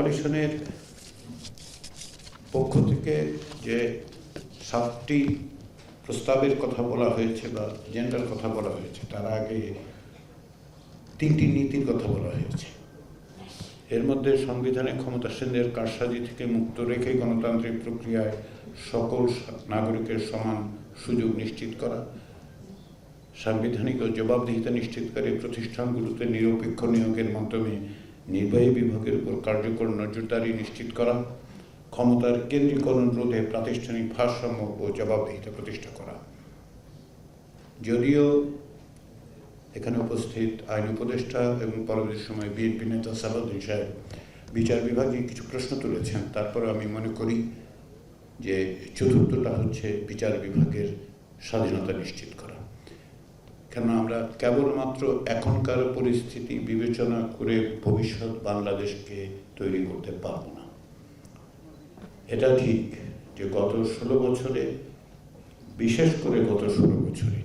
কোয়ালিশনের পক্ষ থেকে যে সাতটি প্রস্তাবের কথা বলা হয়েছে বা জেন্ডার কথা বলা হয়েছে, তার আগে তিনটি নীতির কথা বলা হয়েছে। এর মধ্যে সংবিধানে ক্ষমতাসীনদের কারসাজি থেকে মুক্ত রেখে গণতান্ত্রিক প্রক্রিয়ায় সকল নাগরিকের সমান সুযোগ নিশ্চিত করা, সাংবিধানিক ও জবাবদিহিতা নিশ্চিতকারী প্রতিষ্ঠানগুলোতে নিরপেক্ষ নিয়োগের মাধ্যমে নির্বাহী বিভাগের উপর কার্যকর নজরদারি নিশ্চিত করা, ক্ষমতার কেন্দ্রীকরণ রোধে প্রাতিষ্ঠানিক ভারসাম্য ও জবাবদিহিতা প্রতিষ্ঠা করা। যদিও এখানে উপস্থিত আইন উপদেষ্টা এবং পরবর্তী সময় বিএনপি নেতা সালাউদ্দিন সাহেব বিচার বিভাগে কিছু প্রশ্ন তুলেছেন তারপরে আমি মনে করি যে চতুর্থটা হচ্ছে বিচার বিভাগের স্বাধীনতা নিশ্চিত করা। কেন আমরা কেবলমাত্র এখনকার পরিস্থিতি বিবেচনা করে ভবিষ্যৎ বাংলাদেশকে তৈরি করতে পারব না। এটা ঠিক যে গত ষোলো বছরে, বিশেষ করে গত ষোলো বছরে,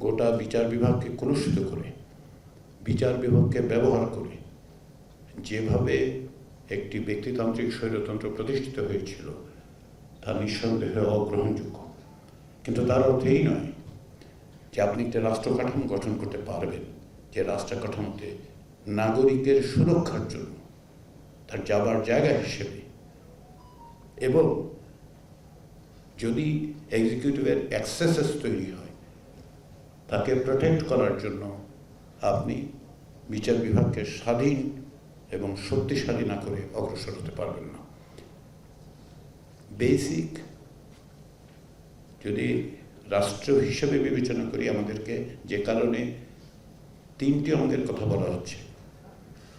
গোটা বিচার বিভাগকে কলুষিত করে, বিচার বিভাগকে ব্যবহার করে, যেভাবে একটি ব্যক্তিতান্ত্রিক স্বৈরতন্ত্র প্রতিষ্ঠিত হয়েছিল, তা নিঃসন্দেহে অগ্রহণযোগ্য। কিন্তু তার অর্থ এই নয় যে আপনি একটা রাষ্ট্র কাঠামো গঠন করতে পারবেন, যে রাষ্ট্র কাঠামোতে নাগরিকের সুরক্ষার জন্য, তার যাবার জায়গা হিসেবে। এবং যদি এক্সিকিউটিভের অ্যাক্সেসেস তৈরি হয়, তাকে প্রোটেক্ট করার জন্য আপনি বিচার বিভাগকে স্বাধীন এবং শক্তিশালী না করে অগ্রসর হতে পারবেন না। বেসিক যদি রাষ্ট্র হিসেবে বিবেচনা করি আমাদেরকে যে কারণে তিনটি আমাদের কথা বলা হচ্ছে।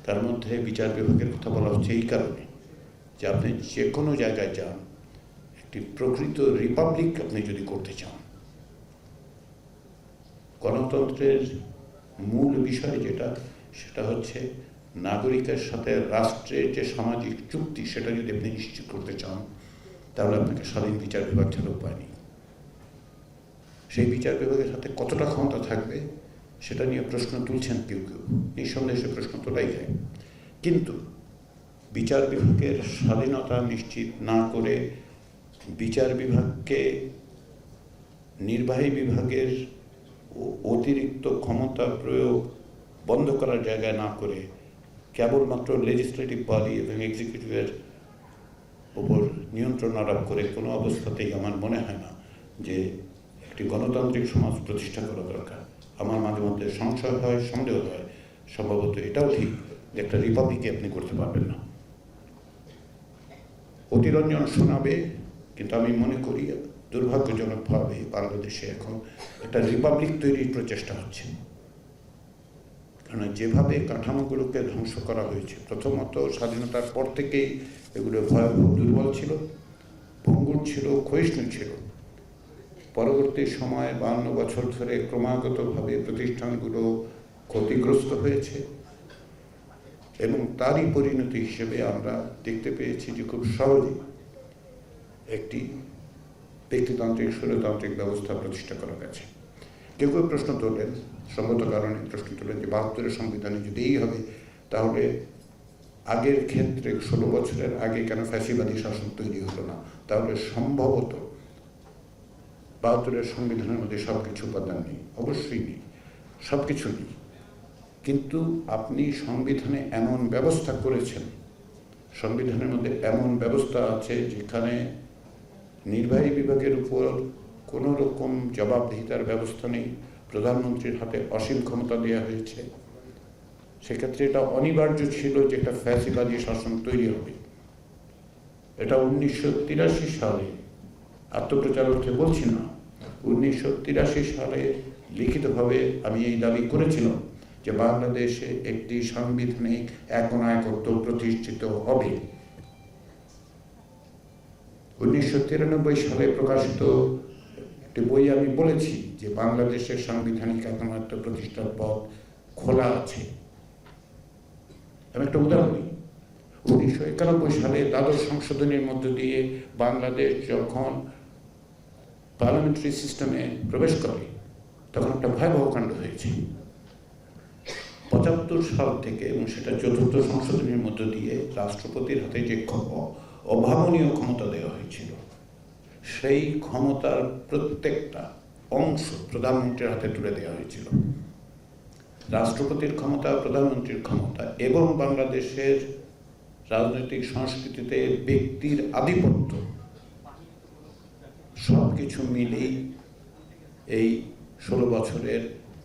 তার মধ্যে বিচার বিভাগের কথা বলা হচ্ছে এই কারণে যে আপনি যে কোনো জায়গায় যান, একটি প্রকৃত রিপাবলিক আপনি যদি করতে চান, গণতন্ত্রের মূল বিষয় যেটা, সেটা হচ্ছে নাগরিকের সাথে রাষ্ট্রের যে সামাজিক চুক্তি, সেটা যদি আপনি নিশ্চিত করতে চান, তাহলে আপনাকে স্বাধীন বিচার বিভাগ ছাড়া উপায় নেই। সেই বিচার বিভাগের সাথে কতটা ক্ষমতা থাকবে, সেটা নিয়ে প্রশ্ন তুলছেন কেউ কেউ। নিঃসন্দেহে সে প্রশ্ন তোলাই যায়। কিন্তু বিচার বিভাগের স্বাধীনতা নিশ্চিত না করে বিচার বিভাগকে নির্বাহী বিভাগের অতিরিক্ত ক্ষমতা প্রয়োগ বন্ধ করার জায়গায় না করে কেবলমাত্র লেজিসলেটিভ বডি এবং এক্সিকিউটিভের উপর নিয়ন্ত্রণ আরোপ করে কোনো অবস্থাতেই আমার মনে হয় না যে একটি গণতান্ত্রিক সমাজ প্রতিষ্ঠা করা দরকার। আমার মাঝে মধ্যে সংশয় হয়, সন্দেহ হয়। সম্ভবত এটাও ঠিক যে একটা রিপাবলিকে আপনি করতে পারবেন না। অতিরঞ্জন শোনাবে, কিন্তু আমি মনে করি দুর্ভাগ্যজনকভাবে বাংলাদেশে এখন একটা রিপাবলিক তৈরির প্রচেষ্টা হচ্ছে। কারণ যেভাবে কাঠামোগুলোকে ধ্বংস করা হয়েছে, প্রথমত স্বাধীনতার পর থেকেই এগুলো ভয়াবহ দুর্বল ছিল, ভঙ্গুর ছিল, ক্ষয়িষ্ণু ছিল। পরবর্তী সময়ে বান্ন বছর ধরে ক্রমাগতভাবে প্রতিষ্ঠানগুলো ক্ষতিগ্রস্ত হয়েছে এবং তারই পরিণতি হিসেবে আমরা দেখতে পেয়েছি যে খুব সহজে একটি ব্যক্তিতান্ত্রিক, স্বৈরতান্ত্রিক ব্যবস্থা প্রতিষ্ঠা করা গেছে। কেউ কেউ প্রশ্ন তোলেন সঙ্গত কারণে প্রশ্ন তোলেন যে বাহাত্তরের সংবিধানে যদি এই হবে, তাহলে আগের ক্ষেত্রে ষোলো বছরের আগে কেন ফ্যাসিবাদী শাসন তৈরি হলো না? তাহলে সম্ভবত বাহাত্তরের সংবিধানের মধ্যে সব কিছু উপাদান নেই। অবশ্যই নেই। সব কিছু নেই। কিন্তু আপনি সংবিধানে এমন ব্যবস্থা করেছেন, সংবিধানের মধ্যে এমন ব্যবস্থা আছে যেখানে নির্বাহী বিভাগের উপর কোনো রকম জবাবদিহিতার ব্যবস্থা নেই, প্রধানমন্ত্রীর হাতে অসীম ক্ষমতা দেওয়া হয়েছে। সেক্ষেত্রে এটা অনিবার্য ছিল যে একটা ফ্যাসিবাদী শাসন তৈরি হবে। এটা উনিশশো তিরাশি সালে আত্মপ্রচার অর্থে বলছি না। উনিশশো তিরাশি সালে লিখিতভাবে আমি এই দাবি করেছিলাম যে বাংলাদেশে একটি সাংবিধানিক একনায়কত্ব প্রতিষ্ঠিত হবে। উনিশশো তিরানব্বই সালে প্রকাশিত একটি বই আমি বলেছি যে বাংলাদেশের সাংবিধানিক একমাত্র প্রতিষ্ঠার পথ খোলা আছে। আমি একটা উদাহরণ উনিশশো সালে দ্বাদশ সংশোধনীর মধ্য দিয়ে বাংলাদেশ যখন পার্লামেন্টারি সিস্টেমে প্রবেশ করে, তখন একটা ভয়াবহ কাণ্ড হয়েছে। পঁচাত্তর সাল থেকে এবং সেটা চতুর্থ সংশোধনীর মধ্য দিয়ে রাষ্ট্রপতির হাতে যে অভাবনীয় ক্ষমতা দেওয়া হয়েছিল, সেই ক্ষমতার প্রত্যেকটা অংশ প্রধানমন্ত্রীর হাতে তুলে দেওয়া হয়েছিল। রাষ্ট্রপতির ক্ষমতা, প্রধানমন্ত্রীর ক্ষমতা এবং বাংলাদেশের রাজনৈতিক সংস্কৃতিতে ব্যক্তির আধিপত্য সব কিছু মিলেই এই ষোলো বছরের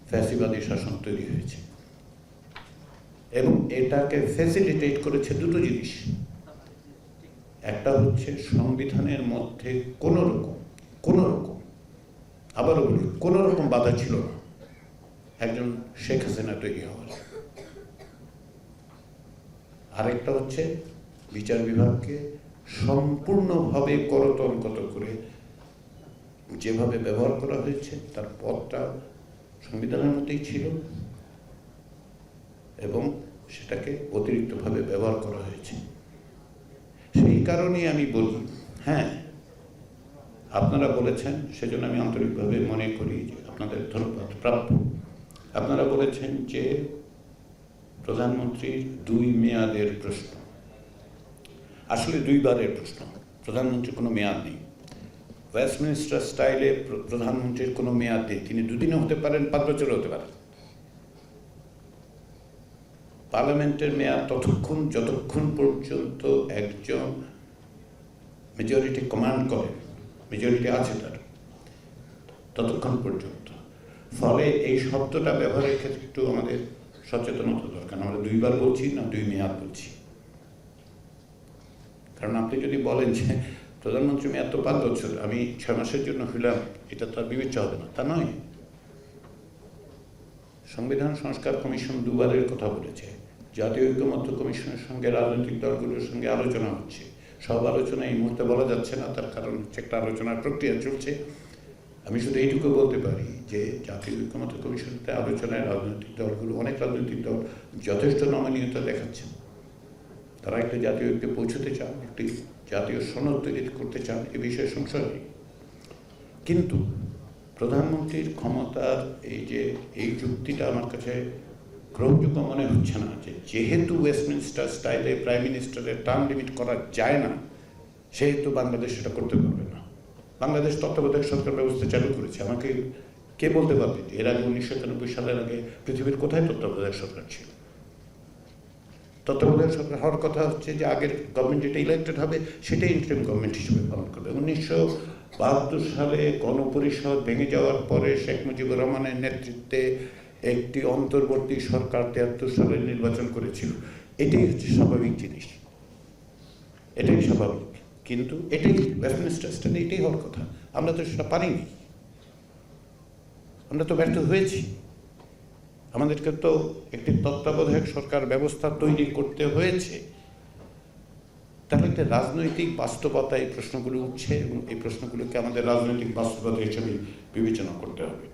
ফ্যাসিবাদী শাসন তৈরি হয়েছে। এবং এটাকে ফ্যাসিলিটেট করেছে দুটো জিনিস। একটা হচ্ছে সংবিধানের মধ্যে কোনো রকম কোনো রকম আবারও বলি কোনো রকম বাধা ছিল না একজন শেখ হাসিনা তৈরি হওয়ার। আরেকটা হচ্ছে বিচার বিভাগকে সম্পূর্ণভাবে করতনকত করে যেভাবে ব্যবহার করা হয়েছে, তার পথটা সংবিধানের মধ্যেই ছিল এবং সেটাকে অতিরিক্তভাবে ব্যবহার করা হয়েছে। সেই কারণেই আমি বলি হ্যাঁ আপনারা বলেছেন, সেজন্য আমি আন্তরিকভাবে মনে করি যে আপনাদের ধন্যবাদ প্রাপ্য। আপনারা বলেছেন যে প্রধানমন্ত্রীর দুই মেয়াদের প্রশ্ন। আসলে দুইবারের প্রশ্ন। প্রধানমন্ত্রীর কোনো মেয়াদ নেই। ওয়েস্টমিনিস্টার স্টাইলে প্র- প্রধানমন্ত্রীর কোনো মেয়াদ নেই। তিনি দুদিনও হতে পারেন, পাঁচ বছরও হতে পারেন। পার্লামেন্টের মেয়াদ ততক্ষণ, যতক্ষণ পর্যন্ত একজন মেজরিটি কমান্ড করে, মেজরিটি আছে তার, ততক্ষণ পর্যন্ত। ফলে এই শব্দটা ব্যবহারের ক্ষেত্রে একটু আমাদের সচেতনতা দরকার। আমরা দুইবার বলছি না, দুই মেয়াদ বলছি। কারণ আপনি যদি বলেন যে প্রধানমন্ত্রী মেয়াদ তো পাঁচ বছর আমি ছয় মাসের জন্য হইলাম, এটা তো আর বিবেচ্য হবে না, তা নয়। সংবিধান সংস্কার কমিশন দুবারের কথা বলেছে, জাতীয় ঐক্যমত্য কমিশনের সঙ্গে রাজনৈতিক দলগুলোর সঙ্গে আলোচনা হচ্ছে। সব আলোচনা এই মুহূর্তে বলা যাচ্ছে না, তার কারণ হচ্ছে একটা আলোচনার প্রক্রিয়া চলছে। আমি শুধু এইটুকু বলতে পারি যে জাতীয় ঐক্যমত্য কমিশনতে আলোচনায় রাজনৈতিক দলগুলো, অনেক রাজনৈতিক দল যথেষ্ট নমনীয়তা দেখাচ্ছে তারা একটা জাতীয় ঐক্যে পৌঁছতে চান, একটি জাতীয় সনদ তৈরি করতে চান এ বিষয়ে সংশয় নেই। কিন্তু প্রধানমন্ত্রীর ক্ষমতার এই যে এই যুক্তিটা আমার কাছে গ্রহণযোগ্য মনে হচ্ছে না যে যেহেতু ওয়েস্টমিনিস্টার স্টাইলে প্রাইম মিনিস্টারের টার্ম লিমিট করা যায় না, সেহেতু বাংলাদেশ সেটা করতে পারবে না। বাংলাদেশ তত্ত্বাবধায়ক সরকার ব্যবস্থা চালু করেছে। আমাকে কে বলতে পারবে এর আগে উনিশশো একানব্বই সালের আগে পৃথিবীর কোথায় তত্ত্বাবধায়ক সরকার ছিল? তত্ত্বাবধায়ক সরকার হওয়ার কথা হচ্ছে যে আগের গভর্নমেন্ট যেটা ইলেক্টেড হবে, সেটাই ইন্টারিম গভর্নমেন্ট হিসেবে পালন করবে। উনিশশো বাহাত্তর সালে গণপরিষদ ভেঙে যাওয়ার পরে শেখ মুজিবুর রহমানের নেতৃত্বে একটি অন্তর্বর্তী সরকার তিয়াত্তর সালে নির্বাচন করেছিল। এটাই হচ্ছে স্বাভাবিক জিনিস। এটাই স্বাভাবিক। কিন্তু এটাই ওয়েস্টমিনিস্টার স্ট্যান্ডে এটাই হওয়ার কথা। আমরা তো সেটা পারিনি। আমরা তো ব্যর্থ হয়েছি। আমাদেরকে তো একটি তত্ত্বাবধায়ক সরকার ব্যবস্থা তৈরি করতে হয়েছে। তাহলে একটা রাজনৈতিক বাস্তবতা এই প্রশ্নগুলো উঠছে এবং এই প্রশ্নগুলোকে আমাদের রাজনৈতিক বাস্তবতা হিসেবে বিবেচনা করতে হবে।